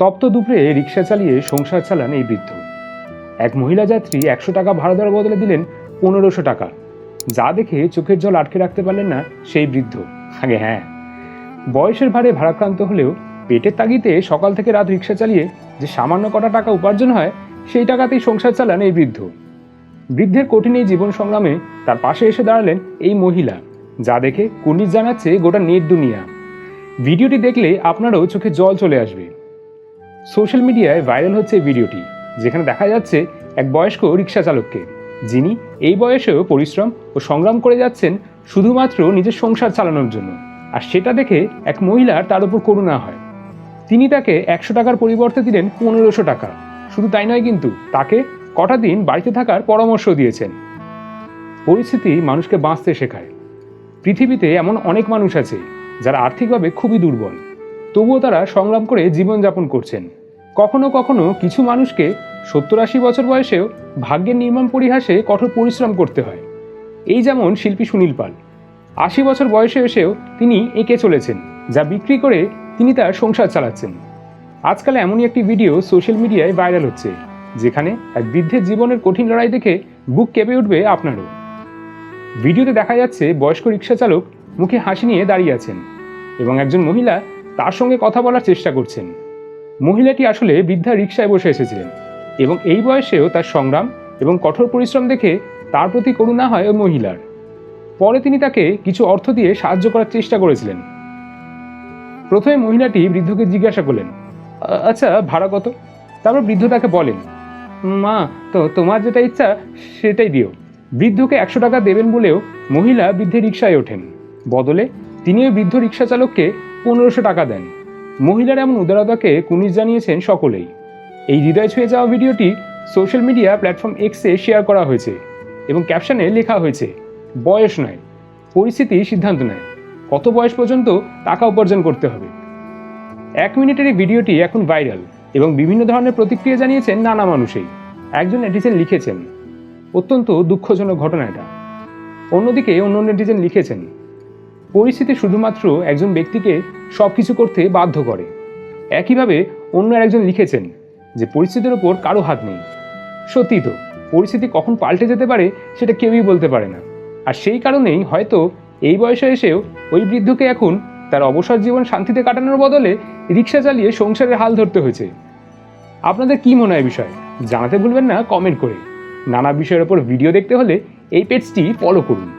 তপ্ত দুপুরে রিক্সা চালিয়ে সংসার চালান এই বৃদ্ধ। এক মহিলা যাত্রী একশো টাকা ভাড়া দেওয়ার বদলে দিলেন পনেরোশো টাকা। যা দেখে চোখের জল আটকে রাখতে পারলেন না সেই বৃদ্ধ। আগে হ্যাঁ বয়সের ভারে ভারাক্রান্ত হলেও পেটের তাগিতে সকাল থেকে রাত রিক্সা চালিয়ে যে সামান্য কটা টাকা উপার্জন হয়, সেই টাকাতেই সংসার চালান এই বৃদ্ধ। বৃদ্ধের কঠিন এই জীবন সংগ্রামে তার পাশে এসে দাঁড়ালেন এই মহিলা, যা দেখে কুর্নিশ জানাচ্ছে গোটা নেট দুনিয়া। ভিডিওটি দেখলে আপনারও চোখে জল চলে আসবে। সোশ্যাল মিডিয়ায় ভাইরাল হচ্ছে ভিডিওটি, যেখানে দেখা যাচ্ছে এক বয়স্ক রিক্সা চালককে, যিনি এই বয়সেও পরিশ্রম ও সংগ্রাম করে যাচ্ছেন শুধুমাত্র নিজের সংসার চালানোর জন্য, আর সেটা দেখে এক মহিলার তার উপর করুণা হয়। তিনি তাকে একশো টাকার পরিবর্তে দিলেন পনেরোশো টাকা। শুধু তাই নয় কিন্তু, তাকে কটা দিন বাড়িতে থাকার পরামর্শ দিয়েছেন। পরিস্থিতি মানুষকে বাঁচতে শেখায়। পৃথিবীতে এমন অনেক মানুষ আছে, যারা আর্থিকভাবে খুবই দুর্বল। তবুও তারা সংগ্রাম করে জীবনযাপন করছেন। কখনো কখনো কিছু মানুষকে সত্তর আশি বছর বয়সেও ভাগ্যের নির্মাণ পরিহাসে কঠোর পরিশ্রম করতে হয়। এই যেমন শিল্পী সুনীল পাল। আশি বছর বয়সে এসেও তিনি এঁকে চলেছেন, যা বিক্রি করে তিনি তার সংসার চালাচ্ছেন। আজকাল এমনই একটি ভিডিও সোশ্যাল মিডিয়ায় ভাইরাল হচ্ছে, যেখানে এক বৃদ্ধের জীবনের কঠিন লড়াই দেখে বুক কেঁপে উঠবে আপনারও। ভিডিওতে দেখা যাচ্ছে বয়স্ক রিক্সা চালক মুখে হাসি নিয়ে দাঁড়িয়ে আছেন এবং একজন মহিলা তার সঙ্গে কথা বলার চেষ্টা করছেন। মহিলাটি আসলে বৃদ্ধা রিক্সায় বসে এসেছিলেন এবং এই বয়সেও তার সংগ্রাম এবং কঠোর পরিশ্রম দেখে তার প্রতি করুণা হয় ওই মহিলার। পরে তিনি তাকে কিছু অর্থ দিয়ে সাহায্য করার চেষ্টা করেছিলেন। প্রথমে মহিলাটি বৃদ্ধকে জিজ্ঞাসা করলেন আচ্ছা ভাড়া কত? তারপর বৃদ্ধ তাকে বলেন, মা, তো তোমার যেটা ইচ্ছা সেটাই দিও। বৃদ্ধকে একশো টাকা দেবেন বলেও মহিলা বৃদ্ধের রিক্সায় ওঠেন। বদলে তিনি ওই বৃদ্ধ রিক্সা চালককে পনেরোশো টাকা দেন। মহিলার এমন উদারতাকে কুনিশ জানিয়েছেন সকলেই। এই হৃদয় ছুঁয়ে যাওয়া ভিডিওটি সোশ্যাল মিডিয়া প্ল্যাটফর্ম এক্সে শেয়ার করা হয়েছে এবং ক্যাপশনে লেখা হয়েছে, বয়স নয়, পরিস্থিতি সিদ্ধান্ত নেয়, কত বয়স পর্যন্ত টাকা উপার্জন করতে হবে? এক মিনিটের এই ভিডিওটি এখন ভাইরাল এবং বিভিন্ন ধরনের প্রতিক্রিয়া জানিয়েছেন নানা মানুষই। একজন নেটিজেন লিখেছেন, অত্যন্ত দুঃখজনক ঘটনা এটা। অন্যদিকে অন্য নেটিজেন লিখেছেন পরিস্থিতি শুধুমাত্র একজন ব্যক্তিকে সব কিছু করতে বাধ্য করে। একইভাবে অন্য একজন লিখেছেন যে পরিস্থিতির ওপর কারও হাত নেই। সত্যি তো, পরিস্থিতি কখন পাল্টে যেতে পারে সেটা কেউই বলতে পারে না। আর সেই কারণেই হয়তো এই বয়সে এসেও ওই বৃদ্ধকে এখন তার অবসর জীবন শান্তিতে কাটানোর বদলে রিক্সা চালিয়ে সংসারের হাল ধরতে হয়েছে। আপনাদের কি মনে হয় বিষয়? জানাতে ভুলবেন না কমেন্ট করে। নানা বিষয়ের ওপর ভিডিও দেখতে হলে এই পেজটি ফলো করুন।